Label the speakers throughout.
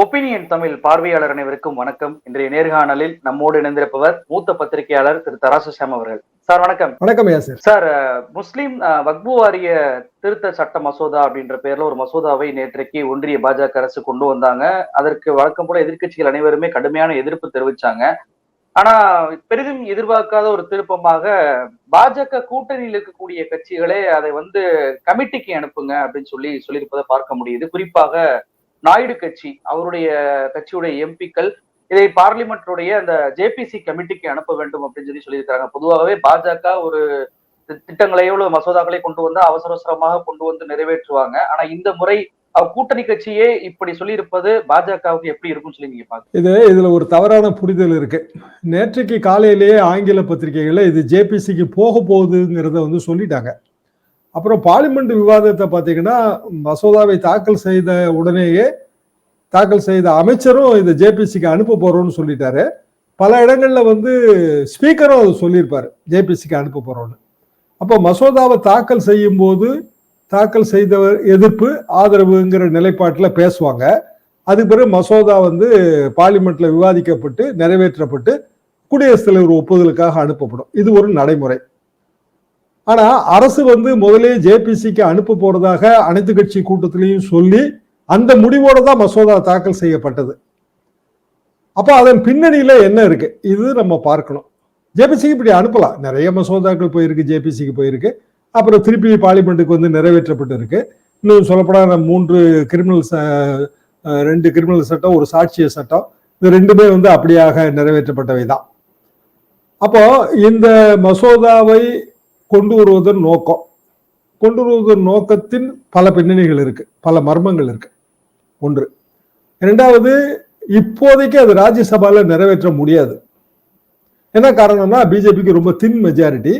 Speaker 1: Opinion Tamil பார்வையாளர் அனைவருக்கும் வணக்கம். இன்றைய நேர்காணலில் நம்மோடு இணைந்திருப்பவர் மூத்த பத்திரிகையாளர் திரு தராசு சாம் அவர்கள். சார் வணக்கம்.
Speaker 2: வணக்கம்
Speaker 1: சார். முஸ்லிம் வக்பு வாரிய திருத்த சட்ட மசோதா அப்படின்ற பேர்ல ஒரு மசோதாவை நேற்றைக்கு ஒன்றிய பாஜக அரசு கொண்டு வந்தாங்க. அதற்கு வழக்கம் போல எதிர்க்கட்சிகள் அனைவருமே கடுமையான எதிர்ப்பு தெரிவிச்சாங்க. ஆனா பெரிதும் எதிர்பார்க்காத ஒரு திருப்பமாக பாஜக கூட்டணியில் இருக்கக்கூடிய கட்சிகளே அதை வந்து கமிட்டிக்கு அனுப்புங்க அப்படின்னு சொல்லி சொல்லியிருப்பதை பார்க்க முடியுது. குறிப்பாக நாயுடு கட்சி அவருடைய கட்சியுடைய எம்பிக்கள் இதை பார்லிமெண்ட்டுடைய அந்த ஜேபிசி கமிட்டிக்கு அனுப்ப வேண்டும் அப்படின்னு சொல்லி சொல்லியிருக்காங்க பொதுவாகவே பாஜக ஒரு திட்டங்களை திட்டங்களையோ மசோதாக்களை கொண்டு வந்து அவசர அவசரமாக கொண்டு வந்து நிறைவேற்றுவாங்க. ஆனா இந்த முறை கூட்டணி கட்சியே இப்படி சொல்லியிருப்பது பாஜகவுக்கு எப்படி இருக்கும்னு சொல்லி நீங்க பாக்க
Speaker 2: இது இதுல ஒரு தவறான புரிதல் இருக்கு. நேற்றைக்கு காலையிலேயே ஆங்கில பத்திரிகைகள்ல இது ஜேபிசிக்கு போக போகுதுங்கிறத வந்து சொல்லிட்டாங்க. அப்புறம் பார்லிமெண்ட் விவாதத்தை பார்த்தீங்கன்னா மசோதாவை தாக்கல் செய்த உடனேயே தாக்கல் செய்த அமைச்சரும் இதை ஜேபிசிக்கு அனுப்ப போறோம்னு சொல்லிட்டாரு. பல இடங்கள்ல வந்து ஸ்பீக்கரும் அது சொல்லியிருப்பாரு ஜேபிசிக்கு அனுப்ப போறோம்னு. அப்போ மசோதாவை தாக்கல் செய்யும் போது தாக்கல் செய்தவர் எதிர்ப்பு ஆதரவுங்கிற நிலைப்பாட்டில் பேசுவாங்க. அதுக்கு பிறகு மசோதா வந்து பார்லிமெண்ட்ல விவாதிக்கப்பட்டு நிறைவேற்றப்பட்டு குடியரசுத் தலைவர் ஒப்புதலுக்காக அனுப்பப்படும். இது ஒரு நடைமுறை. ஆனா அரசு வந்து முதலே ஜேபிசிக்கு அனுப்ப போறதாக அனைத்து கட்சி கூட்டத்திலையும் சொல்லி அந்த முடிவோட தான் மசோதா தாக்கல் செய்யப்பட்டது. அப்போ அதன் பின்னணியில என்ன இருக்கு? இது நம்ம பார்க்கணும். ஜேபிசிக்கு இப்படி அனுப்பலாம். நிறைய மசோதாக்கள் போயிருக்கு ஜேபிசிக்கு போயிருக்கு. அப்புறம் திருப்பி பார்லிமெண்ட்டுக்கு வந்து நிறைவேற்றப்பட்டு இருக்கு இன்னும் சொல்லப்போனா மூன்று கிரிமினல் ரெண்டு கிரிமினல் சட்டம் ஒரு சாட்சிய சட்டம். இது ரெண்டுமே வந்து அப்படியாக நிறைவேற்றப்பட்டவை தான் அப்போ இந்த மசோதாவை கொண்டு வருவதன் நோக்கம். கொண்டு வருவதன் நோக்கத்தின் பல பின்னணிகள் இருக்கு. பல மர்மங்கள் இருக்கு. ஒன்று. இரண்டாவது இப்போதைக்கு அது ராஜ்யசபால நிறைவேற்ற முடியாது. என்ன காரணம்னா பிஜேபிக்கு ரொம்ப தின் மெஜாரிட்டி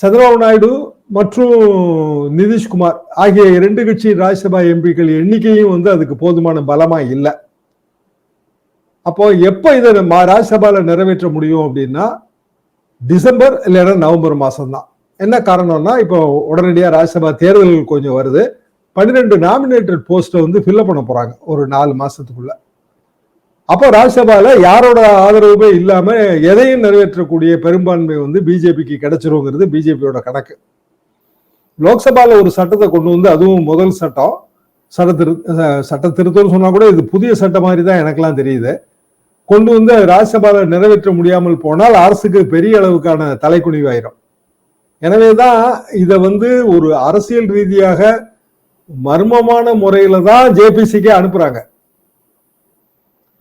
Speaker 2: சந்திரபாபு நாயுடு மற்றும் நிதிஷ்குமார் ஆகிய இரண்டு கட்சி ராஜ்யசபா எம்பிக்கள் எண்ணிக்கையும் வந்து அதுக்கு போதுமான பலமா இல்லை. அப்போ எப்போ இதை நம்ம ராஜ்யசபால நிறைவேற்ற முடியும் அப்படின்னா டிசம்பர் இல்லைன்னா நவம்பர் மாதம் தான் என்ன காரணம்னா இப்போ உடனடியாக ராஜ்யசபா தேர்தல்கள் கொஞ்சம் வருது. பன்னிரெண்டு நாமினேட்டட் போஸ்ட்டை வந்து ஃபில்அப் பண்ண போகிறாங்க ஒரு நாலு மாதத்துக்குள்ள அப்போ ராஜ்யசபாவில் யாரோட ஆதரவுமே இல்லாமல் எதையும் நிறைவேற்றக்கூடிய பெரும்பான்மை வந்து பிஜேபிக்கு கிடைச்சிருங்கிறது பிஜேபியோட கணக்கு. லோக்சபாவில் ஒரு சட்டத்தை கொண்டு வந்து அதுவும் முதல் சட்டம். சட்ட திரு சட்ட திருத்தம்னு சொன்னால் கூட இது புதிய சட்டம் மாதிரி தான் எனக்கெல்லாம் தெரியுது. கொண்டு வந்து ராஜ்யசபாவில் நிறைவேற்ற முடியாமல் போனால் அரசுக்கு பெரிய அளவுக்கான தலைக்குனிவாயிரும். எனவே தான் இதை வந்து ஒரு அரசியல் ரீதியாக மர்மமான முறையில தான் ஜேபிசிக்கே அனுப்புறாங்க.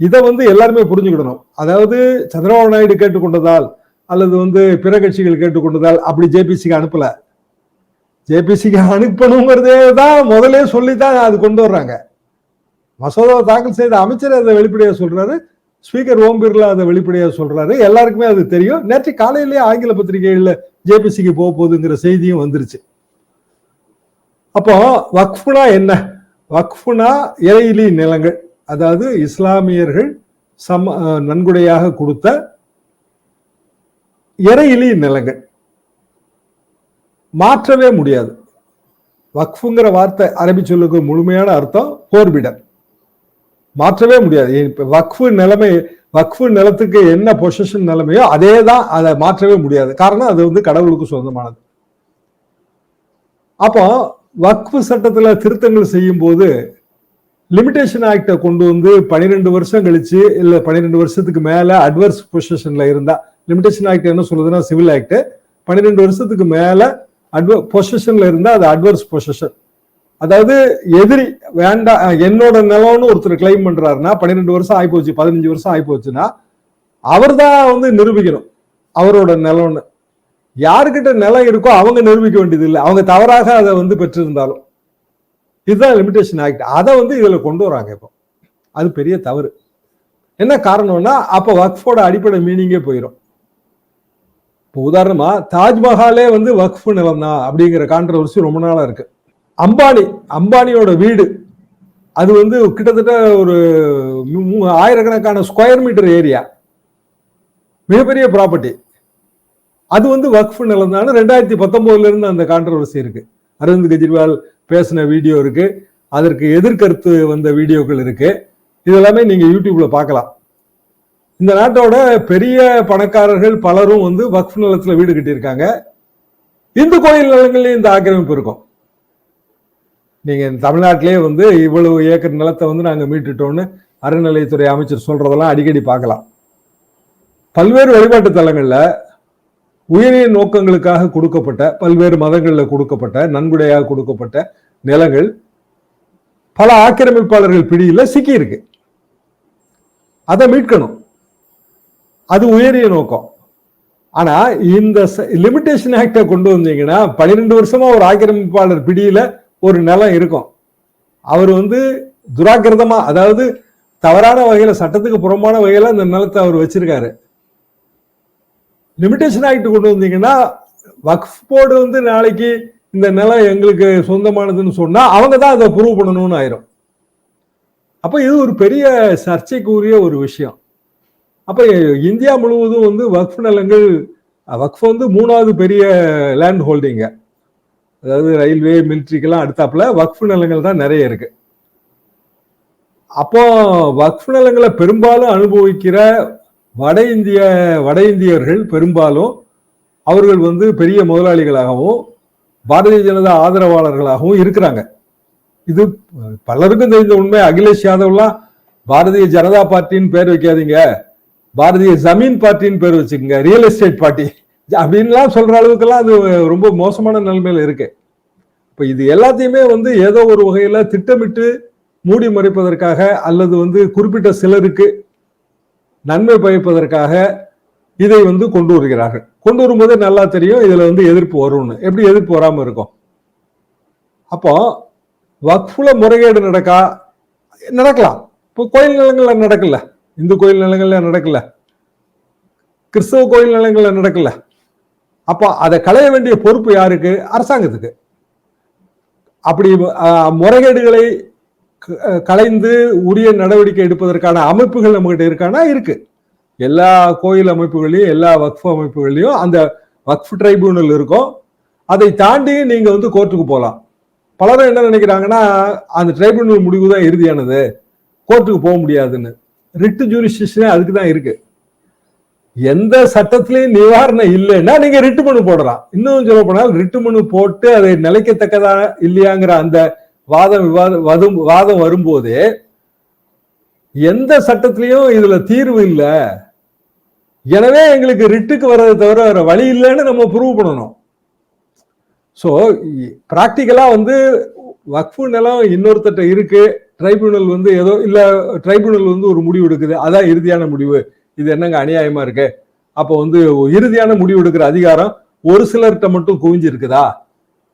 Speaker 2: இதை வந்து எல்லாருமே புரிஞ்சுக்கிடணும். அதாவது சந்திரபாபு நாயுடு கேட்டுக்கொண்டதால் அல்லது வந்து பிற கட்சிகள் கேட்டுக்கொண்டதால் அப்படி ஜேபிசிக்கு அனுப்பல. ஜேபிசிக்கு அனுப்பணுங்கிறதே தான் முதலே சொல்லி தான் அது கொண்டு வர்றாங்க. மசோதாவை தாக்கல் செய்த அமைச்சர் அதை வெளிப்படையாக சொல்றாரு. ஸ்பீக்கர் ஓம் பிர்லா அதை வெளிப்படையாக சொல்றாரு. எல்லாருக்குமே அது தெரியும். நேற்று காலையிலேயே ஆங்கில பத்திரிகைகளில் ஜேபிசிக்கு போக போகுதுங்கிற செய்தியும் வந்துருச்சு. அப்போ வக்ஃபுனா என்ன? வக்ஃபுனா இறையிலி நிலங்கள். அதாவது இஸ்லாமியர்கள் சம நன்கொடையாக கொடுத்த இறையிலி நிலங்கள். மாற்றவே முடியாது. வக்ஃபுங்கிற வார்த்தை அரபி சொல்லுக்கு முழுமையான அர்த்தம் போர்பிடர் மாற்றவே முடியாது. இப்போ வக்ஃபு நிலைமை வக்ஃபு நிலத்துக்கு என்ன பொசிஷன் நிலைமையோ அதே தான் அதை மாற்றவே முடியாது. காரணம் அது வந்து கடவுளுக்கு சொந்தமானது. அப்போ வக்ஃபு சட்டத்தில் திருத்தங்கள் செய்யும் போது லிமிடேஷன் ஆக்டை கொண்டு வந்து பன்னிரெண்டு வருஷம் கழிச்சு இல்லை பன்னிரெண்டு வருஷத்துக்கு மேலே அட்வர்ஸ் பொசிஷனில் இருந்தால் லிமிடேஷன் ஆக்ட் என்ன சொல்லுதுன்னா சிவில் ஆக்ட் பன்னிரெண்டு வருஷத்துக்கு மேலே அட்வ பொசிஷனில் இருந்தால் அது அட்வர்ஸ் பொசிஷன் அதாவது எதிரி வேண்டாம் என்னோட நிலம்னு ஒருத்தர் கிளைம் பண்றாருன்னா பன்னிரெண்டு வருஷம் ஆயிப்போச்சு பதினஞ்சு வருஷம் ஆயிப்போச்சுன்னா அவர் தான் வந்து நிரூபிக்கணும் அவரோட நிலம்னு. யாருக்கிட்ட நிலம் இருக்கோ அவங்க நிரூபிக்க வேண்டியது இல்லை அவங்க தவறாக அதை வந்து பெற்றிருந்தாலும். இதுதான் லிமிடேஷன் ஆக்ட் அதை வந்து இதில் கொண்டு வராங்க இப்போ. அது பெரிய தவறு. என்ன காரணம்னா அப்போ வக்ஃபோட அடிப்படை மீனிங்கே போயிடும் இப்போ உதாரணமா தாஜ்மஹாலே வந்து வக்ஃபு நிலம் தான் அப்படிங்கிற கான்ட்ரவர்சி ரொம்ப நாளாக இருக்குது அம்பானி அம்பானியோட வீடு. அது வந்து கிட்டத்தட்ட ஒரு ஆயிரக்கணக்கான ஸ்கொயர் மீட்டர் ஏரியா மிகப்பெரிய ப்ராப்பர்ட்டி அது வந்து வக்ஃப் நிலம் தான் ரெண்டாயிரத்தி பத்தொம்போதுலேருந்து அந்த கான்ட்ரவர்சி இருக்குது அரவிந்த் கெஜ்ரிவால் பேசின வீடியோ இருக்குது அதற்கு எதிர்கருத்து வந்த வீடியோக்கள் இருக்குது இதெல்லாமே நீங்கள் யூடியூப்பில் பார்க்கலாம். இந்த நாட்டோட பெரிய பணக்காரர்கள் பலரும் வந்து வக்ஃப் நிலத்தில் வீடு கட்டியிருக்காங்க. இந்து கோயில் நிலங்கள்லயும் இந்த ஆக்கிரமிப்பு இருக்கும். நீங்கள் தமிழ்நாட்டிலே வந்து இவ்வளவு ஏக்கர் நிலத்தை வந்து நாங்க மீட்டுட்டோம்னு அறநிலையத்துறை அமைச்சர் சொல்றதெல்லாம் அடிக்கடி பார்க்கலாம். பல்வேறு வழிபாட்டு தலங்களில் உயரிய நோக்கங்களுக்காக கொடுக்கப்பட்ட பல்வேறு மதங்களில் கொடுக்கப்பட்ட நன்கொடையாக கொடுக்கப்பட்ட நிலங்கள் பல ஆக்கிரமிப்பாளர்கள் பிடியில் சிக்கி இருக்கு அதை மீட்கணும். அது உயரிய நோக்கம். ஆனா இந்த லிமிடேஷன் ஆக்டை கொண்டு வந்தீங்கன்னா பன்னிரெண்டு வருஷமா ஒரு ஆக்கிரமிப்பாளர் பிடியில ஒரு நிலம் இருக்கும். அவர் வந்து துராக்கிரதமாக அதாவது தவறான வகையில் சட்டத்துக்கு புறம்பான வகையில் அந்த நிலத்தை அவர் வச்சிருக்காரு. லிமிடேஷன் ஆக்ட் கொண்டு வந்தீங்கன்னா வக்ஃப் போர்டு வந்து நாளைக்கு இந்த நிலம் எங்களுக்கு சொந்தமானதுன்னு சொன்னால் அவங்க தான் அதை ப்ரூவ் பண்ணணும்னு ஆயிரும். அப்போ இது ஒரு பெரிய சர்ச்சைக்குரிய ஒரு விஷயம். அப்போ இந்தியா முழுவதும் வந்து வக்ஃப் நிலங்கள் வக்ஃப் வந்து மூணாவது பெரிய லேண்ட் ஹோல்டிங்கு அதாவது ரயில்வே மிலிட்ரிக்கெல்லாம் அடுத்தாப்புல வக்ஃபு நிலங்கள் தான் நிறைய இருக்கு. அப்போ வக்ஃபு நிலங்களை பெரும்பாலும் அனுபவிக்கிற வட இந்திய வட இந்தியர்கள் பெரும்பாலும் அவர்கள் வந்து பெரிய முதலாளிகளாகவும் பாரதிய ஜனதா ஆதரவாளர்களாகவும் இருக்கிறாங்க. இது பலருக்கும் தெரிந்த உண்மை. அகிலேஷ் யாதவ்லாம் பாரதிய ஜனதா பார்ட்டின்னு பேர் வைக்காதீங்க. பாரதிய ஜமீன் பார்ட்டின்னு பேர் வச்சுக்கோங்க. Real estate party. அப்படின்லாம் சொல்ற அளவுக்கெல்லாம் அது ரொம்ப மோசமான நிலைமையில இருக்கு. இப்ப இது எல்லாத்தையுமே வந்து ஏதோ ஒரு வகையில திட்டமிட்டு மூடி மறைப்பதற்காக அல்லது வந்து குறிப்பிட்ட சிலருக்கு நன்மை பயப்பதற்காக இதை வந்து கொண்டு வருகிறார்கள். கொண்டு வரும்போது நல்லா தெரியும் இதுல வந்து எதிர்ப்பு வரும்னு. எப்படி எதிர்ப்பு வராம இருக்கும்? அப்போ வக்ஃபுல முறைகேடு நடக்கா? நடக்கலாம். இப்போ கோயில் நிலங்கள்ல நடக்கல. இந்து கோயில் நிலங்கள்ல நடக்கல. கிறிஸ்தவ கோயில் நிலங்கள்ல நடக்கல. அப்போ அதை களைய வேண்டிய பொறுப்பு யாருக்கு? அரசாங்கத்துக்கு. அப்படி முறைகேடுகளை க- களைந்து உரிய நடவடிக்கை எடுப்பதற்கான அமைப்புகள் நம்மகிட்ட இருக்கானா? இருக்கு. எல்லா கோயில் அமைப்புகளையும் எல்லா வக்ஃப் அமைப்புகளையும் அந்த வக்ஃப் ட்ரைபியூனல் இருக்கும். அதை தாண்டி நீங்க வந்து கோர்ட்டுக்கு போகலாம் பலரும் என்ன நினைக்கிறாங்கன்னா அந்த ட்ரைபியூனல் முடிவு தான் இறுதியானது. கோர்ட்டுக்கு போக முடியாதுன்னு. ரிட்டு ஜூரிஸ்டிஷனே அதுக்கு தான் இருக்குது எந்த சட்டத்திலையும் நிவாரணம் இல்லைன்னா நீங்க ரிட்டு மனு போடலாம். இன்னும் சொல்ல போனால் ரிட்டு மனு போட்டு அதை நிலைக்கத்தக்கதா இல்லையாங்கிற அந்த வாதம் விவாதம் வரும் வாதம் வரும்போது எந்த சட்டத்திலையும் இதுல தீர்வு இல்லை. எனவே எங்களுக்கு ரிட்டுக்கு வர்றதை தவிர வேற வழி இல்லைன்னு நம்ம ப்ரூவ் பண்ணணும். ஸோ ப்ராக்டிக்கலாக வந்து வக்ஃபு நிலம் இன்னொருத்தட்ட இருக்கு. ட்ரைபுனல் வந்து ஏதோ இல்ல ட்ரைபுனல் வந்து ஒரு முடிவு எடுக்குது. அதான் இறுதியான முடிவு. இது என்னங்க அநியாயமா இருக்கு? அப்போ வந்து இறுதியான முடிவு எடுக்கிற அதிகாரம் ஒரு சிலர்கிட்ட மட்டும் குவிஞ்சு இருக்குதா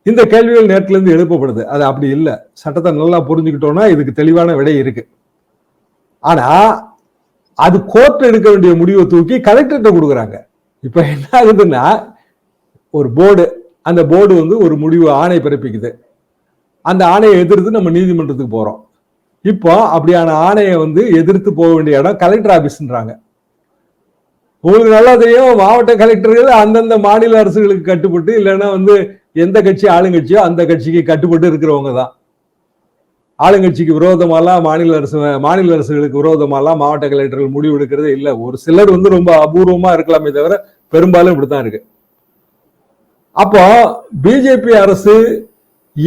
Speaker 2: இந்த கேள்விகள் நேரத்துல இருந்து எழுப்பப்படுது. அது அப்படி இல்லை. சட்டத்தை நல்லா புரிஞ்சுக்கிட்டோம்னா இதுக்கு தெளிவான விடை இருக்கு. ஆனா அது கோர்ட் எடுக்க வேண்டிய முடிவை தூக்கி கலெக்டர்கிட்ட கொடுக்குறாங்க. இப்ப என்ன ஆகுதுன்னா ஒரு போர்டு அந்த போர்டு வந்து ஒரு முடிவு ஆணை பிறப்பிக்குது. அந்த ஆணையை எதிர்த்து நம்ம நீதிமன்றத்துக்கு போறோம். இப்போ அப்படியான ஆணையை வந்து எதிர்த்து போக வேண்டிய இடம் கலெக்டர் ஆபீஸ்ன்றாங்க உங்களுக்கு நல்லா தெரியும் மாவட்ட கலெக்டர்கள் அந்தந்த மாநில அரசுகளுக்கு கட்டுப்பட்டு இல்லைன்னா வந்து எந்த கட்சி ஆளுங்கட்சியோ அந்த கட்சிக்கு கட்டுப்பட்டு இருக்கிறவங்க தான். ஆளுங்கட்சிக்கு விரோதமாலாம் மாநில அரசு மாநில அரசுகளுக்கு விரோதமாலாம் மாவட்ட கலெக்டர்கள் முடிவு எடுக்கிறது இல்லை. ஒரு சிலர் வந்து ரொம்ப அபூர்வமா இருக்கலாமே தவிர பெரும்பாலும் இப்படித்தான் இருக்கு. அப்போ பிஜேபி அரசு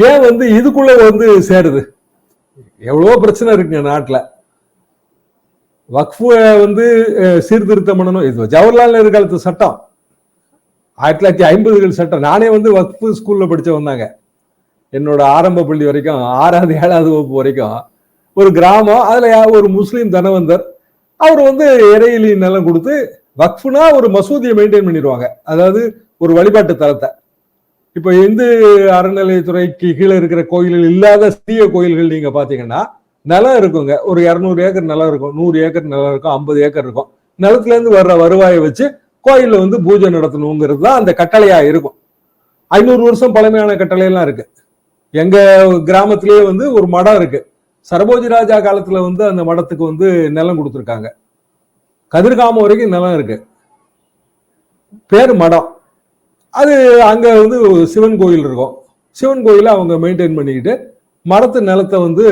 Speaker 2: ஏன் வந்து இதுக்குள்ள வந்து சேருது? எவ்வளவோ பிரச்சனை இருக்குங்க நாட்டில். வக்ஃபு வந்து சீர்திருத்தம் பண்ணணும். இது ஜவஹர்லால் நேரு காலத்து சட்டம். ஆயிரத்தி தொள்ளாயிரத்தி ஐம்பதுகள் சட்டம். நானே வந்து வக்ஃபு ஸ்கூலில் படித்த தாங்க என்னோட ஆரம்ப பள்ளி வரைக்கும் ஆறாவது ஏழாவது வகுப்பு வரைக்கும் ஒரு கிராமம் அதில் ஒரு முஸ்லீம் தனவந்தர் அவர் வந்து இறையிலி நிலம் கொடுத்து வக்ஃபுனா ஒரு மசூதியை மெயின்டைன் பண்ணிடுவாங்க. அதாவது ஒரு வழிபாட்டு தலத்தை. இப்போ இந்து அறநிலையத்துறைக்கு கீழே இருக்கிற கோயில்கள் இல்லாத சிறிய கோயில்கள் நீங்கள் பார்த்தீங்கன்னா நிலம் இருக்குங்க ஒரு இரநூறு ஏக்கர் நிலம் இருக்கும் நூறு ஏக்கர் நிலம் இருக்கும் ஐம்பது ஏக்கர் இருக்கும். நிலத்துல இருந்து வர்ற வருவாயை வச்சு கோயில்ல வந்து பூஜை நடத்தணுங்கிறது தான் அந்த கட்டளையா இருக்கும். ஐநூறு வருஷம் பழமையான கட்டளையெல்லாம் இருக்கு. எங்க கிராமத்திலேயே வந்து ஒரு மடம் இருக்கு. சரபோஜி ராஜா காலத்துல வந்து அந்த மடத்துக்கு வந்து நிலம் கொடுத்துருக்காங்க. கதிர்காமம் வரைக்கும் நிலம் இருக்கு. பேர் மடம். அது அங்க வந்து சிவன் கோயில் இருக்கும். சிவன் கோயிலை அவங்க மெயின்டைன் பண்ணிக்கிட்டு மரத்து நிலத்தை வந்து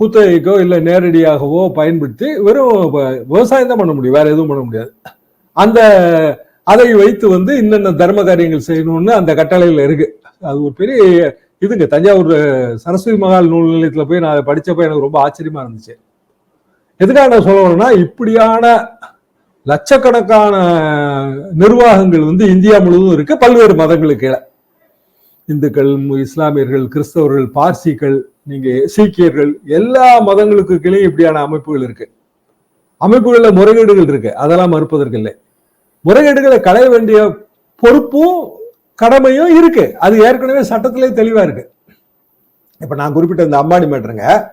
Speaker 2: குத்தகைக்கோ இல்லை நேரடியாகவோ பயன்படுத்தி வெறும் விவசாயம் தான் பண்ண முடியும். வேற எதுவும் பண்ண முடியாது. அந்த அதை வைத்து வந்து இன்னென்ன தர்ம காரியங்கள் செய்யணும்னு அந்த கட்டளையில் இருக்கு. அது ஒரு பெரிய இதுங்க. தஞ்சாவூர் சரஸ்வதி மகால் நூல் நிலையத்தில் போய் நான் அதை எனக்கு ரொம்ப ஆச்சரியமா இருந்துச்சு. எதுக்காக நான் சொல்ல வரேன்னா இப்படியான லட்சக்கணக்கான நிர்வாகங்கள் வந்து இந்தியா முழுவதும் இருக்கு. பல்வேறு மதங்களுக்கு கீழே. இந்துக்கள் மு- இஸ்லாமியர்கள் கிறிஸ்தவர்கள் பார்சிகள் நீங்க சீக்கியர்கள் எல்லா மதங்களுக்கு கீழே இப்படியான அமைப்புகள் இருக்கு. அமைப்புகளில் முறைகேடுகள் இருக்கு. அதெல்லாம் மறுப்பதற்கு இல்லை. முறைகேடுகளை களைய வேண்டிய பொறுப்பும் கடமையும் இருக்கு. அது ஏற்கனவே சட்டத்திலே தெளிவா இருக்கு. இப்ப நான் குறிப்பிட்ட இந்த அம்பானி மேட்ருங்க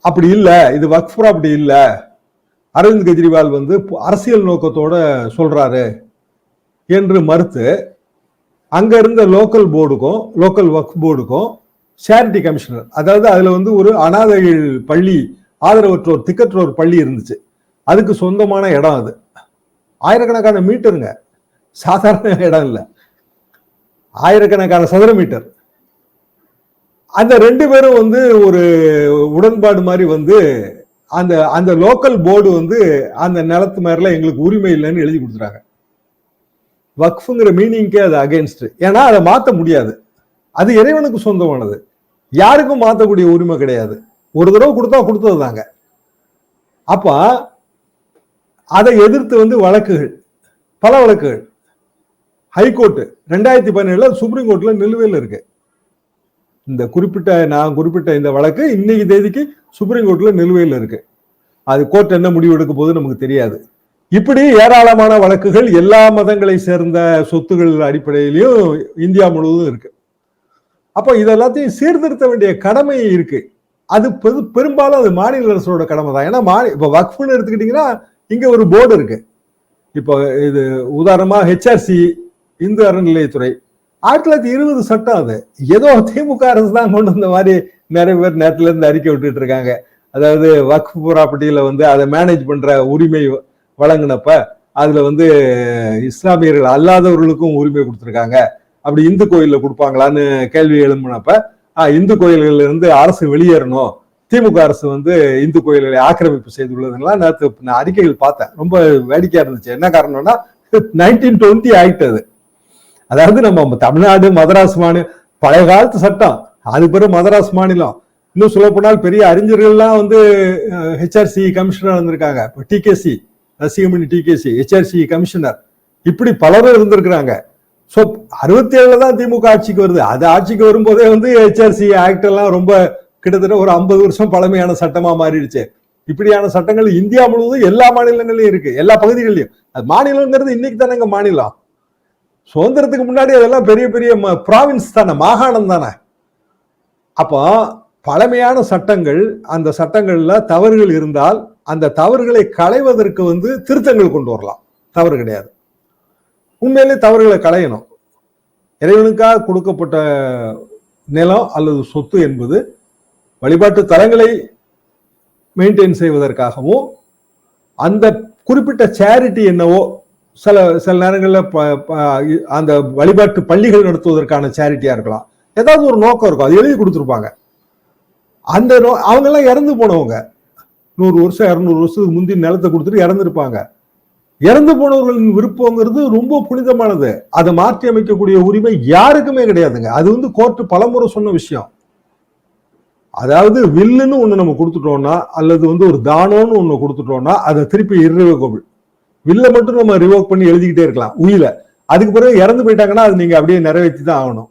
Speaker 2: அப்படி இல்லை. இது ஒர்க் ப்ராப்பர்ட்டி இல்லை. அரவிந்த் கெஜ்ரிவால் வந்து அரசியல் நோக்கத்தோட சொல்றாரு. என்று மறுத்து அங்க இருந்த லோக்கல் போர்டுக்கும் லோக்கல் ஒர்க் போர்டுக்கும் சேரிட்டி கமிஷனர் அதாவது அதுல வந்து ஒரு அனாதைகள் பள்ளி ஆதரவற்றோர் திக்கற்றோர் பள்ளி இருந்துச்சு. அதுக்கு சொந்தமான இடம் அது. ஆயிரக்கணக்கான மீட்டருங்க. சாதாரண இடம் இல்லை. ஆயிரக்கணக்கான சதுர மீட்டர். அந்த ரெண்டு பேரும் வந்து ஒரு உடன்பாடு மாதிரி வந்து அந்த அந்த லோக்கல் போர்டு வந்து அந்த நிலத்து மேல எங்களுக்கு உரிமை இல்லைன்னு எழுதி கொடுத்துறாங்க வக்ஃபுங்கிற மீனிங்கே அது அகேன்ஸ்ட் ஏன்னா அதை மாற்ற முடியாது. அது இறைவனுக்கு சொந்தமானது. யாருக்கும் மாற்றக்கூடிய உரிமை கிடையாது. ஒரு தடவை கொடுத்தா கொடுத்தது தாங்க. அப்போ அதை எதிர்த்து வந்து வழக்குகள் பல வழக்குகள். ஹைகோர்ட்டு ரெண்டாயிரத்தி பதினேழுல சுப்ரீம் கோர்ட்டில் நிலுவையில் இருக்கு. இந்த குறிப்பிட்ட நான் குறிப்பிட்ட இந்த வழக்கு இன்னைக்கு தேதிக்கு சுப்ரீம் கோர்ட்டில் நிலுவையில் இருக்கு. அது கோர்ட் என்ன முடிவு எடுக்க போகுது நமக்கு தெரியாது. இப்படி ஏராளமான வழக்குகள் எல்லா மதங்களை சேர்ந்த சொத்துகள் அடிப்படையிலையும் இந்தியா முழுவதும் இருக்கு. அப்போ இதெல்லாத்தையும் சீர்திருத்த வேண்டிய கடமை இருக்கு. அது பெரு- பெரும்பாலும் அது மாநில அரசோட கடமை தான். ஏன்னா மா இப்போ வக்ஃப்னு எடுத்துக்கிட்டீங்கன்னா இங்க ஒரு போர்டு இருக்கு. இப்போ இது உதாரணமாக ஹெச்ஆர்சி இந்து அறநிலையத்துறை. ஆயிரத்தி தொள்ளாயிரத்தி இருபது சட்டம் அது. ஏதோ திமுக அரசு தான் கொண்டு வந்த மாதிரி நிறைய பேர் நேரத்துல இருந்து அறிக்கை விட்டுட்டு இருக்காங்க. அதாவது வக்ஃப் ப்ராப்பர்ட்டியில வந்து அதை மேனேஜ் பண்ற உரிமை வழங்கினப்ப அதுல வந்து இஸ்லாமியர்கள் அல்லாதவர்களுக்கும் உரிமை கொடுத்துருக்காங்க. அப்படி இந்து கோயில்ல கொடுப்பாங்களான்னு கேள்வி எழும்பினப்ப இந்து கோயில்கள்ல இருந்து அரசு வெளியேறணும். திமுக அரசு வந்து இந்து கோயில்களை ஆக்கிரமிப்பு செய்துள்ளதுலாம் நேற்று நான் அறிக்கைகள் பார்த்தேன். ரொம்ப வேடிக்கையா இருந்துச்சு. என்ன காரணம்னா நைன்டீன் டுவெண்ட்டி ஆக்ட் அது அதாவது நம்ம தமிழ்நாடு மதராஸ் மாநில பழைய காலத்து சட்டம். அது பிறகு மதராஸ் மாநிலம். இன்னும் சொல்ல போனால் பெரிய அறிஞர்கள்லாம் வந்து ஹெச்ஆர்சி கமிஷனர் வந்திருக்காங்க இப்போ TKC Rasikamani TKC HRC commissioner இப்படி பலரும் இருந்திருக்கிறாங்க. ஸோ அறுபத்தி ஏழுல தான் திமுக ஆட்சிக்கு வருது. அது ஆட்சிக்கு வரும்போதே வந்து ஹெச்ஆர்சி ஆக்ட் எல்லாம் ரொம்ப கிட்டத்தட்ட ஒரு ஐம்பது வருஷம் பழமையான சட்டமா மாறிடுச்சு. இப்படியான சட்டங்கள் இந்தியா முழுவதும் எல்லா மாநிலங்களையும் இருக்கு. எல்லா பகுதிகளிலும். அது மாநிலங்கிறது இன்னைக்கு தானேங்க மாநிலம். சுதந்திரத்துக்கு முன்னாடி அதெல்லாம் பெரிய பெரிய ப்ராவின்ஸ் தானே மாகாணம் தானே. அப்போ பழமையான சட்டங்கள் அந்த சட்டங்கள்ல தவறுகள் இருந்தால் அந்த தவறுகளை களைவதற்கு வந்து திருத்தங்கள் கொண்டு வரலாம். தவறு கிடையாது. உண்மையிலே தவறுகளை களையணும். இறைவனுக்காக கொடுக்கப்பட்ட நிலம் அல்லது சொத்து என்பது வழிபாட்டு தலங்களை மெயின்டைன் செய்வதற்காகவும் அந்த குறிப்பிட்ட சேரிட்டி என்னவோ சில சில நேரங்களில் ப- ப- அந்த வழிபாட்டு பள்ளிகள் நடத்துவதற்கான சேரிட்டியாக இருக்கலாம். ஏதாவது ஒரு நோக்கம் இருக்கும். அது எழுதி கொடுத்துருப்பாங்க. அந்த நோ அவங்கெல்லாம் இறந்து போனவங்க. நூறு வருஷம் இரநூறு வருஷத்துக்கு முந்தி நிலத்தை கொடுத்துட்டு இறந்துருப்பாங்க. இறந்து போனவர்களின் விருப்பங்கிறது ரொம்ப புனிதமானது. அதை மாற்றி அமைக்கக்கூடிய உரிமை யாருக்குமே கிடையாதுங்க. அது வந்து கோர்ட்டு பலமுறை சொன்ன விஷயம். அதாவது வில்லுன்னு ஒன்று நம்ம கொடுத்துட்டோம்னா அல்லது வந்து ஒரு தானோன்னு ஒன்று கொடுத்துட்டோம்னா அதை திருப்பி irrevocable. வில்ல மட்டும் நம்ம ரிவோக் பண்ணி எழுதிக்கிட்டே இருக்கலாம். உயில. அதுக்கு பிறகு இறந்து போயிட்டாங்கன்னா அது நீங்க அப்படியே நிறைவேற்றி தான் ஆகணும்.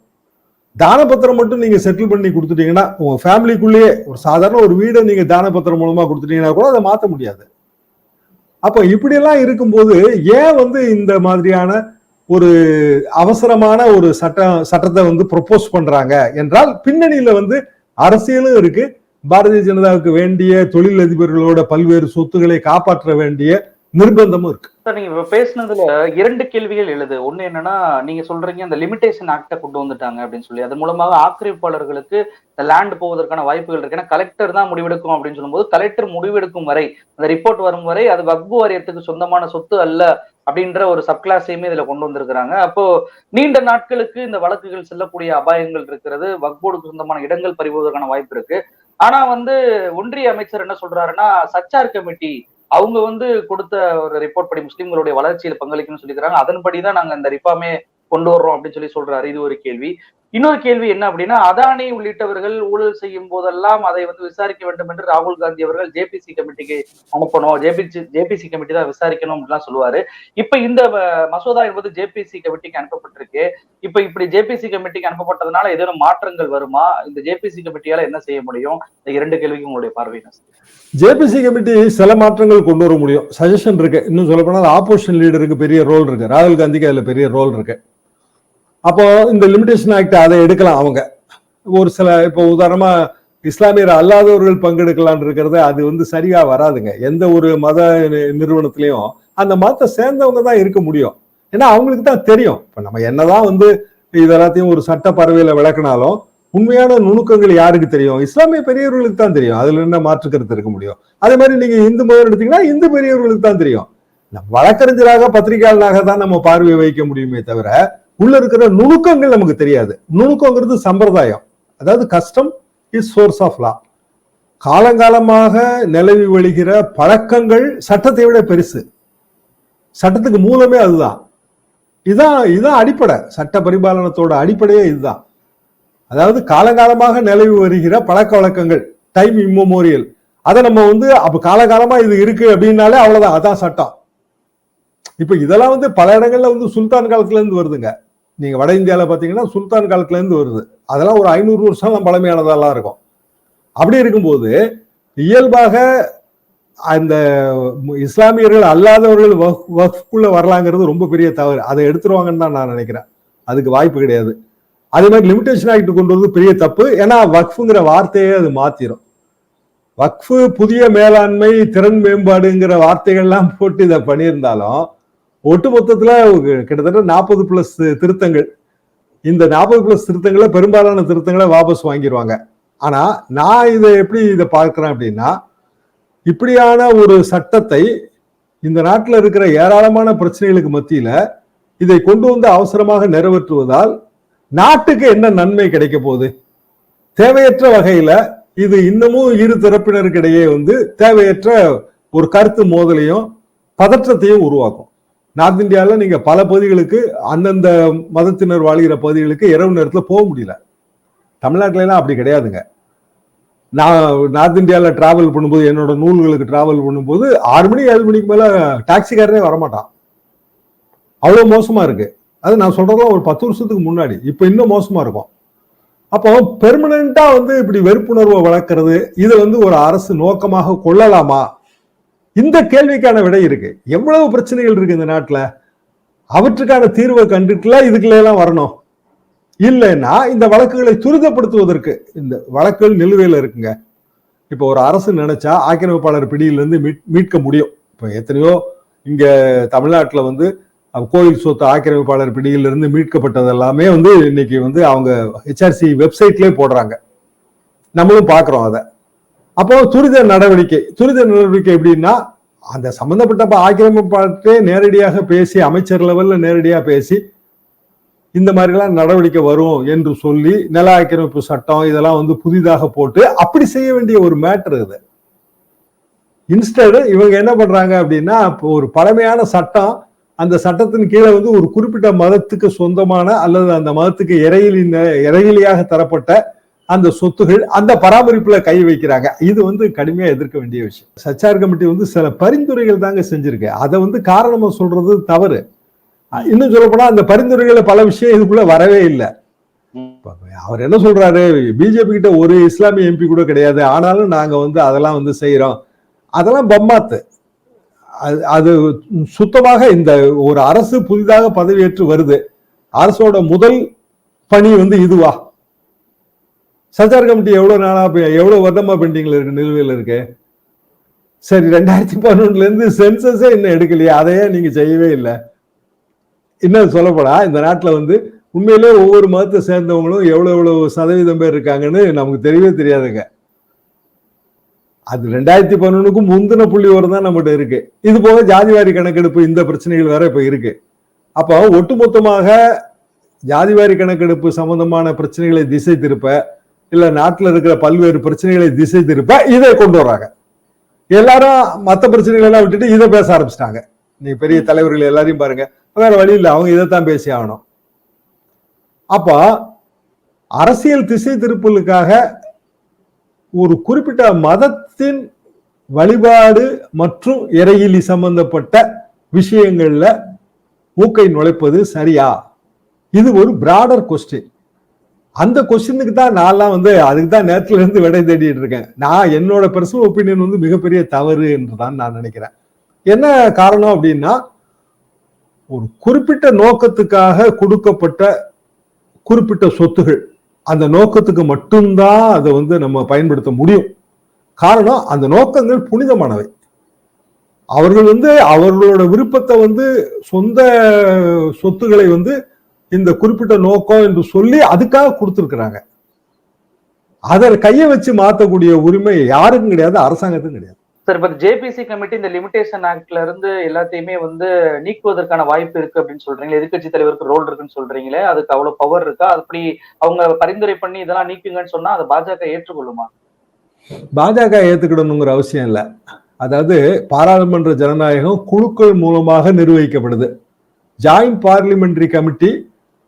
Speaker 2: தான பத்திரம் மட்டும் நீங்க செட்டில் பண்ணி கொடுத்துட்டீங்கன்னா உங்க ஃபேமிலிக்குள்ளேயே ஒரு சாதாரண ஒரு வீடை நீங்க தான பத்திரம் மூலமா கொடுத்துட்டீங்கன்னா கூட அதை மாற்ற முடியாது. அப்ப இப்படியெல்லாம் இருக்கும்போது ஏன் வந்து இந்த மாதிரியான ஒரு அவசரமான ஒரு சட்ட சட்டத்தை வந்து ப்ரொப்போஸ் பண்றாங்க? என்றால் பின்னணியில வந்து அரசியலும் இருக்கு. பாரதிய ஜனதாவுக்கு வேண்டிய தொழிலதிபர்களோட பல்வேறு சொத்துக்களை காப்பாற்ற வேண்டிய நிர்பந்தமும் இருக்கு.
Speaker 1: சார் நீங்க இப்ப பேசுனதுல இரண்டு கேள்விகள் எழுது. ஒண்ணு என்னன்னா நீங்க சொல்றீங்க அந்த லிமிடேஷன் ஆக்ட கொண்டு வந்துட்டாங்க அப்படின்னு சொல்லி. அது மூலமாக ஆக்கிரமிப்பாளர்களுக்கு இந்த லேண்ட் போவதற்கான வாய்ப்புகள் இருக்கு. ஏன்னா கலெக்டர் தான் முடிவெடுக்கும் அப்படின்னு சொல்லும்போது கலெக்டர் முடிவெடுக்கும் வரை அந்த ரிப்போர்ட் வரும் வரை அது வக்பு வாரியத்துக்கு சொந்தமான சொத்து அல்ல அப்படின்ற ஒரு சப்கிளாஸையுமே இதுல கொண்டு வந்திருக்கிறாங்க. அப்போ நீண்ட நாட்களுக்கு இந்த வழக்குகள் செல்லக்கூடிய அபாயங்கள் இருக்கிறது. வக்போர்டுக்கு சொந்தமான இடங்கள் பறிவதற்கான வாய்ப்பு இருக்கு. ஆனா வந்து ஒன்றிய அமைச்சர் என்ன சொல்றாருன்னா சச்சார் கமிட்டி அவங்க வந்து கொடுத்த ஒரு ரிப்போர்ட் படி முஸ்லீம்களுடைய வளர்ச்சியில் பங்களிக்கணும்னு சொல்லிக்கிறாங்க அதன்படிதான் நாங்க இந்த ரிப்பாமே கொண்டு வர்றோம் அப்படின்னு சொல்லி சொல்றாரு. இது ஒரு கேள்வி. இன்னொரு கேள்வி என்ன அப்படின்னா அதானி உள்ளிட்டவர்கள் ஊழல் செய்யும் போதெல்லாம் அதை வந்து விசாரிக்க வேண்டும் என்று ராகுல் காந்தி அவர்கள் ஜேபிசி கமிட்டிக்கு அனுப்பணும். ஜேபிசி ஜேபிசி கமிட்டி தான் விசாரிக்கணும் அப்படிலாம் சொல்லுவாரு. இப்ப இந்த மசோதா என்பது ஜேபிசி கமிட்டிக்கு அனுப்பப்பட்டிருக்கு. இப்ப இப்படி ஜேபிசி கமிட்டிக்கு அனுப்பப்பட்டதுனால ஏதேனும் மாற்றங்கள் வருமா? இந்த ஜேபிசி கமிட்டியால என்ன செய்ய முடியும்? இந்த இரண்டு கேள்விக்கும் உங்களுடைய பார்வை
Speaker 2: ஜேபிசி கமிட்டி சில மாற்றங்கள் கொண்டு வர முடியும். சஜஷன் இருக்கு. இன்னும் சொல்ல போனால் ஆப்போசிஷன் லீடருக்கு பெரிய ரோல் இருக்கு. ராகுல் காந்திக்கு அதுல பெரிய ரோல் இருக்கு. அப்போ இந்த லிமிடேஷன் ஆக்ட் அதை எடுக்கலாம் அவங்க. ஒரு சில இப்போ உதாரணமா இஸ்லாமியர் அல்லாதவர்கள் பங்கெடுக்கலாம்னு இருக்கிறது அது வந்து சரியா வராதுங்க. எந்த ஒரு மத நி- நிறுவனத்திலையும் அந்த மதத்தை சேர்ந்தவங்க தான் இருக்க முடியும். ஏன்னா அவங்களுக்கு தான் தெரியும். இப்போ நம்ம என்னதான் வந்து இது எல்லாத்தையும் ஒரு சட்ட பறவையில விளக்குனாலும் உண்மையான நுணுக்கங்கள் யாருக்கு தெரியும்? இஸ்லாமிய பெரியவர்களுக்கு தான் தெரியும். அதுல என்ன மாற்று கருத்து இருக்க முடியும்? அதே மாதிரி நீங்க இந்து மதம் எடுத்தீங்கன்னா இந்து பெரியவர்களுக்கு தான் தெரியும். நம்ம வழக்கறிஞராக பத்திரிகையாளனாக தான் நம்ம பார்வையை வைக்க முடியுமே தவிர உள்ள இருக்கிற நுணுக்கங்கள் நமக்கு தெரியாது. நுணுக்கங்கிறது சம்பிரதாயம். அதாவது custom is source of law காலங்காலமாக நிலவி வழிகிற பழக்கங்கள் சட்டத்தை விட பெருசு. சட்டத்துக்கு மூலமே அதுதான். இதான் இதுதான் அடிப்படை. சட்ட பரிபாலனத்தோட அடிப்படையே இதுதான். அதாவது காலங்காலமாக நிலவி வருகிற பழக்க வழக்கங்கள் டைம் இம்மோமோரியல் அதை நம்ம வந்து அப்ப காலகாலமா இது இருக்கு அப்படின்னாலே அவ்வளவுதான். அதான் சட்டம். இப்போ இதெல்லாம் வந்து பல இடங்கள்ல வந்து சுல்தான் காலத்துலேருந்து வருதுங்க. நீங்க வட இந்தியாவில் பார்த்தீங்கன்னா சுல்தான் காலத்துலேருந்து வருது. அதெல்லாம் ஒரு ஐநூறு வருஷம் பழமையானதெல்லாம் இருக்கும். அப்படி இருக்கும்போது இயல்பாக அந்த இஸ்லாமியர்கள் அல்லாதவர்கள் வக்ஃப்- வரலாங்கிறது ரொம்ப பெரிய தவறு. அதை எடுத்துருவாங்கன்னு தான் நான் நினைக்கிறேன். அதுக்கு வாய்ப்பு கிடையாது. அதே மாதிரி லிமிடேஷன் ஆக்ட் கொண்டு வந்து பெரிய தப்பு. ஏன்னா வக்ஃபுங்கிற வார்த்தையே அது மாத்திரும். வக்ஃபு புதிய மேலாண்மை திறன் மேம்பாடுங்கிற வார்த்தைகள்லாம் போட்டு இதை பண்ணியிருந்தாலும் ஒட்டு மொத்தத்துல கிட்டத்தட்ட நாற்பது பிளஸ் திருத்தங்கள். இந்த நாற்பது பிளஸ் திருத்தங்களை பெரும்பாலான திருத்தங்களை வாபஸ் வாங்கிடுவாங்க ஆனா நான் இதை எப்படி இதை பார்க்கிறேன் அப்படின்னா இப்படியான ஒரு சட்டத்தை இந்த நாட்டில் இருக்கிற ஏராளமான பிரச்சனைகளுக்கு மத்தியில இதை கொண்டு வந்து அவசரமாக நிறைவேற்றுவதால் நாட்டுக்கு என்ன நன்மை கிடைக்க போகுது? தேவையற்ற வகையில இது இன்னமும் இரு தரப்பினருக்கிடையே வந்து தேவையற்ற ஒரு கருத்து மோதலையும் பதற்றத்தையும் உருவாக்கும். நார்த் இந்தியாவில் நீங்கள் பல பகுதிகளுக்கு அந்தந்த மதத்தினர் வாழ்கிற பகுதிகளுக்கு இரவு நேரத்தில் போக முடியல. தமிழ்நாட்டிலலாம் அப்படி கிடையாதுங்க. நான் நார்த் இந்தியாவில் டிராவல் பண்ணும்போது என்னோட நூல்களுக்கு டிராவல் பண்ணும்போது ஆறு மணி ஏழு மணிக்கு மேலே டாக்ஸிக்காரனே வரமாட்டான். அவ்வளோ மோசமாக இருக்குது அது நான் சொல்கிறதெல்லாம் ஒரு பத்து வருஷத்துக்கு முன்னாடி. இப்போ இன்னும் மோசமாக இருக்கும். அப்போ பெர்மனண்ட்டாக வந்து இப்படி வெறுப்புணர்வை வளர்க்குறது இதை வந்து ஒரு அரசு நோக்கமாக கொள்ளலாமா? இந்த கேள்விக்கான விடை இருக்கு. எவ்வளவு பிரச்சனைகள் இருக்கு இந்த நாட்டில்? அவற்றுக்கான தீர்வை கண்டுட்டுல இதுக்குள்ள எல்லாம் வரணும். இல்லைன்னா இந்த வழக்குகளை துரிதப்படுத்துவதற்கு இந்த வழக்குகள் நிலுவையில் இருக்குங்க. இப்போ ஒரு அரசு நினைச்சா ஆக்கிரமிப்பாளர் பிடியிலிருந்து மீட் மீட்க முடியும். இப்போ எத்தனையோ இங்கே தமிழ்நாட்டில் வந்து கோயில் சொத்து ஆக்கிரமிப்பாளர் பிடியிலிருந்து மீட்கப்பட்டது எல்லாமே வந்து இன்னைக்கு வந்து அவங்க ஹெச்ஆர்சி வெப்சைட்லேயே போடுறாங்க. நம்மளும் பார்க்குறோம் அதை. அப்போ துரித நடவடிக்கை துரித நடவடிக்கை எப்படின்னா அந்த சம்பந்தப்பட்ட ஆக்கிரமிப்பாட்டே நேரடியாக பேசி அமைச்சர் லெவல்ல நேரடியாக பேசி இந்த மாதிரிலாம் நடவடிக்கை வரும் என்று சொல்லி நில ஆக்கிரமிப்பு சட்டம் இதெல்லாம் வந்து புதிதாக போட்டு அப்படி செய்ய வேண்டிய ஒரு மேட்டர் இது. இன்ஸ்டடு இவங்க என்ன பண்றாங்க அப்படின்னா இப்போ ஒரு பழமையான சட்டம் அந்த சட்டத்தின் கீழே வந்து ஒரு குறிப்பிட்ட மதத்துக்கு சொந்தமான அல்லது அந்த மதத்துக்கு இறையிலின் இறையிலியாக தரப்பட்ட அந்த சொத்துகள் அந்த பராமரிப்புல கை வைக்கிறாங்க. இது வந்து கடுமையா எதிர்க்க வேண்டிய விஷயம். சச்சார் கமிட்டி வந்து சில பரிந்துரைகள் தாங்க செஞ்சிருக்கு. அதை வந்து காரணமா சொல்றது தவறு. இன்னும் சொல்ல போனா அந்த பரிந்துரைகளை பல விஷயம் இதுக்குள்ள வரவே இல்லை. அவர் என்ன சொல்றாரு? பிஜேபி கிட்ட ஒரு இஸ்லாமிய எம்பி கூட கிடையாது. ஆனாலும் நாங்க வந்து அதெல்லாம் வந்து செய்யறோம் அதெல்லாம் பம்மாத்து. அது- அது சுத்தமாக இந்த ஒரு அரசு புதிதாக பதவியேற்று வருது. அரசோட முதல் பணி வந்து இதுவா? சச்சார் கமிட்டி எவ்வளோ நாளாக எவ்வளோ எவ்வளவு வருடமா பெண்டிங்ல இருக்கு நிலுவையில் இருக்கு? சரி ரெண்டாயிரத்தி பதினொன்றுலேருந்து சென்சஸே இன்னும் எடுக்கலையே அதையே நீங்கள் செய்யவே இல்லை. இன்னும் சொல்லப்படா இந்த நாட்டில் வந்து உண்மையிலே ஒவ்வொரு மதத்தை சேர்ந்தவங்களும் எவ்வளோ எவ்வளோ சதவீதம் பேர் இருக்காங்கன்னு நமக்கு தெரியவே தெரியாதுங்க. அது ரெண்டாயிரத்தி பதினொன்றுக்கும் முந்தின புள்ளி வரும் தான் நம்மகிட்ட இருக்கு. இது போக ஜாதிவாரி கணக்கெடுப்பு இந்த பிரச்சனைகள் வேற இப்போ இருக்கு. அப்போ ஒட்டுமொத்தமாக ஜாதிவாரி கணக்கெடுப்பு சம்பந்தமான பிரச்சனைகளை திசை திருப்ப இல்ல நாட்டில் இருக்கிற பல்வேறு பிரச்சனைகளை திசை திருப்ப இதை கொண்டு வர்றாங்க எல்லாரும் மற்ற பிரச்சனைகள் எல்லாம் விட்டுட்டு இதை பேச ஆரம்பிச்சிட்டாங்க. நீ பெரிய தலைவர்கள் எல்லாரையும் பாருங்க. வேற வழி இல்லை அவங்க இதைத்தான் பேசி ஆகணும். அப்போ அரசியல் திசை திருப்பலுக்காக ஒரு குறிப்பிட்ட மதத்தின் வழிபாடு மற்றும் இறையிலி சம்பந்தப்பட்ட விஷயங்கள்ல மூக்கை நுழைப்பது சரியா? இது ஒரு பிராடர் கொஸ்டின் அந்த கொஸ்டினுக்கு தான் நான்லாம் வந்து அதுக்கு தான் நேரத்துல இருந்து விடை தேடிட்டு இருக்கேன். நான் என்னோட பர்சனல் ஒப்பீனியன் வந்து மிகப்பெரிய தவறு என்று தான் நான் நினைக்கிறேன். என்ன காரணம் அப்படின்னா ஒரு குறிப்பிட்ட நோக்கத்துக்காக கொடுக்கப்பட்ட குறிப்பிட்ட சொத்துகள் அந்த நோக்கத்துக்கு மட்டும்தான் அதை வந்து நம்ம பயன்படுத்த முடியும். காரணம் அந்த நோக்கங்கள் புனிதமானவை. அவர்கள் வந்து அவர்களோட விருப்பத்தை வந்து சொந்த சொத்துக்களை வந்து இந்த குறிப்பிட்ட நோக்கம் என்று சொல்லி அதுக்காக கொடுத்துருக்குறாங்க. அதை கையை வச்சு மாத்தக்கூடிய உரிமை யாருக்கும் கிடையாது அரசாங்கத்துக்கும் கிடையாது.
Speaker 1: சார் இப்ப ஜேபிசி கமிட்டி இந்த லிமிடேஷன் ஆக்ட்ல இருந்து எல்லாத்தையுமே வந்து நீக்குவதற்கான வாய்ப்பு இருக்கு அப்படின்னு சொல்றீங்களே எதிர்க்கட்சி தலைவருக்கு ரோல் இருக்குன்னு சொல்றீங்களே அதுக்கு அவ்வளவு பவர் இருக்கா? அப்படி அவங்க பரிந்துரை பண்ணி இதெல்லாம் நீக்குங்கன்னு சொன்னா அதை பாஜக ஏற்றுக்கொள்ளுமா?
Speaker 2: பாஜக ஏத்துக்கிடணுங்கிற அவசியம் இல்லை. அதாவது பாராளுமன்ற ஜனநாயகம் குழுக்கள் மூலமாக நிர்வகிக்கப்படுது. ஜாயிண்ட் பார்லிமெண்டரி கமிட்டி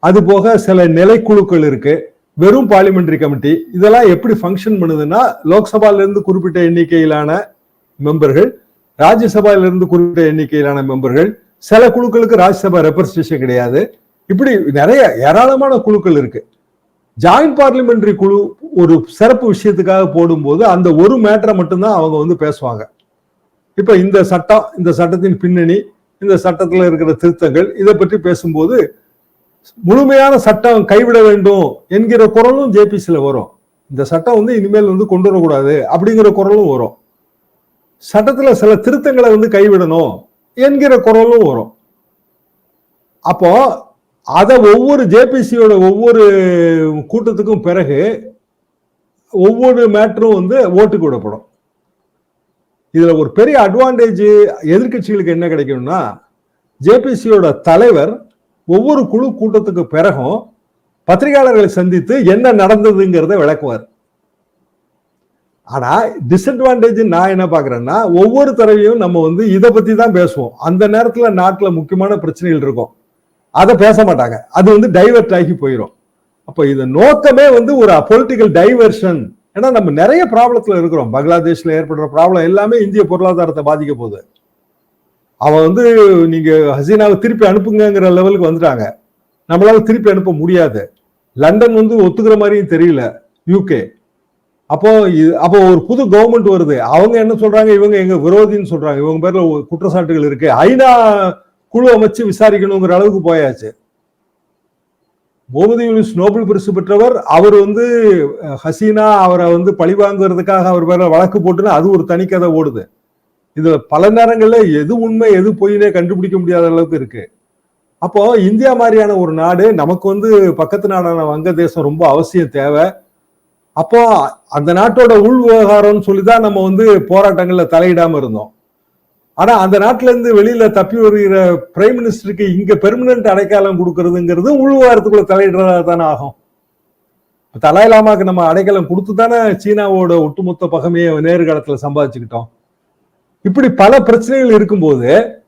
Speaker 2: அது போக சில நிலைக்குழுக்கள் இருக்கு. வெறும் பார்லிமெண்டரி கமிட்டி இதெல்லாம் எப்படி ஃபங்க்ஷன் பண்ணுதுன்னா லோக்சபால இருந்து குறிப்பிட்ட எண்ணிக்கையிலான மெம்பர்கள் ராஜ்யசபாலிருந்து குறிப்பிட்ட எண்ணிக்கையிலான மெம்பர்கள் சில குழுக்களுக்கு ராஜ்யசபா ரெப்ரஸன்டேஷன் கிடையாது. இப்படி நிறைய ஏராளமான குழுக்கள் இருக்கு. ஜாயிண்ட் பார்லிமெண்டரி குழு ஒரு சிறப்பு விஷயத்துக்காக போடும்போது அந்த ஒரு மேட்டரை மட்டும்தான் அவங்க வந்து பேசுவாங்க. இப்போ இந்த சட்டம் இந்த சட்டத்தின் பின்னணி இந்த சட்டத்தில் இருக்கிற திருத்தங்கள் இதை பற்றி பேசும்போது முழுமையான சட்டம் கைவிட வேண்டும் என்கிற குரலும் ஜேபிசியில் வரும். இந்த சட்டம் வந்து இனிமேல் வந்து கொண்டு வரக்கூடாது அப்படிங்கிற குரலும் வரும். சட்டத்தில் சில திருத்தங்களை வந்து கைவிடணும் என்கிற குரலும் வரும். அப்போ அதை ஒவ்வொரு ஜேபிசியோட ஒவ்வொரு கூட்டத்துக்கும் பிறகு ஒவ்வொரு மேட்டரும் வந்து ஓட்டுக்கு விடப்படும் இதில் ஒரு பெரிய அட்வான்டேஜ் எதிர்க்கட்சிகளுக்கு என்ன கிடைக்கும்னா ஜேபிசியோட தலைவர் ஒவ்வொரு குழு கூட்டத்துக்கு பிறகும் பத்திரிகையாளர்களை சந்தித்து என்ன நடந்ததுங்கிறத விளக்குவார். ஆனா டிஸ்அட்வான்டேஜ் நான் என்ன பாக்குறேன்னா ஒவ்வொரு தடவையும் நம்ம வந்து இதை பத்தி தான் பேசுவோம். அந்த நேரத்துல நாட்டுல முக்கியமான பிரச்சனைகள் இருக்கும். அதை பேச மாட்டாங்க. அது வந்து டைவர்ட் ஆகி போயிடும் அப்ப இது நோக்கமே வந்து ஒரு பொலிட்டிக்கல் டைவர்ஷன் ஏன்னா நம்ம நிறைய ப்ராப்ளத்துல இருக்கிறோம். பங்களாதேஷ்ல ஏற்படுற ப்ராப்ளம் எல்லாமே இந்திய பொருளாதாரத்தை பாதிக்க போகுது. அவன் வந்து நீங்க ஹசீனாவை திருப்பி அனுப்புங்கிற லெவலுக்கு வந்துட்டாங்க. நம்மளால திருப்பி அனுப்ப முடியாது. லண்டன் வந்து ஒத்துக்கிற மாதிரியும் தெரியல யூகே அப்போ இது- அப்போ ஒரு புது கவர்மெண்ட் வருது. அவங்க என்ன சொல்றாங்க? இவங்க எங்க விரோதின்னு சொல்றாங்க. இவங்க பேர்ல குற்றச்சாட்டுகள் இருக்கு. ஐநா குழு அமைச்சு விசாரிக்கணுங்கிற அளவுக்கு போயாச்சு. முகமது யூனிஸ் நோபல் பரிசு பெற்றவர் அவர் வந்து ஹசீனா அவரை வந்து பழிவாங்குறதுக்காக அவர் பேர வழக்கு போட்டுன்னா அது ஒரு தனிக்கதை ஓடுது. இது பல நேரங்கள்ல எது உண்மை எது பொய்னே கண்டுபிடிக்க முடியாத அளவுக்கு இருக்கு. அப்போ இந்தியா மாதிரியான ஒரு நாடு நமக்கு வந்து பக்கத்து நாடான வங்கதேசம் ரொம்ப அவசியம் தேவை. அப்போ அந்த நாட்டோட உள் விவகாரம்னு சொல்லிதான் நம்ம வந்து போராட்டங்கள்ல தலையிடாம இருந்தோம். ஆனா அந்த நாட்டுல இருந்து வெளியில தப்பி வருகிற பிரைம் மினிஸ்டருக்கு இங்க பெர்மனன்ட் அடைக்காலம் கொடுக்கறதுங்கிறது உள் விவகாரத்துக்குள்ள தலையிடுறதா தானே ஆகும். இப்ப தலாய் லாமாக்கு நம்ம அடைக்கலம் கொடுத்து தானே சீனாவோட ஒட்டுமொத்த பகமையை நேர்காலத்துல சம்பாதிச்சுக்கிட்டோம். இப்படி பல பிரச்சனைகள் இருக்கும்போது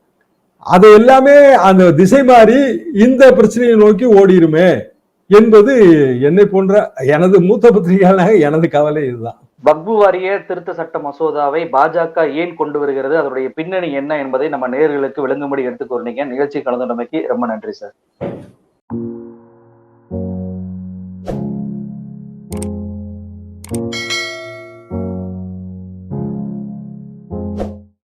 Speaker 2: அது எல்லாமே அந்த திசை மாறி இந்த பிரச்சனையை நோக்கி ஓடிருமே என்பது என்னை போன்ற எனது மூத்த பத்திரிகையாளராக எனது கவலை இதுதான்.
Speaker 1: வக்பு வாரிய திருத்த சட்ட மசோதாவை பாஜக ஏன் கொண்டு வருகிறது? அதனுடைய பின்னணி என்ன என்பதை நம்ம நேர்களுக்கு விளங்கும்படி எடுத்துக் நிகழ்ச்சி கலந்துடமைக்கு ரொம்ப நன்றி சார்.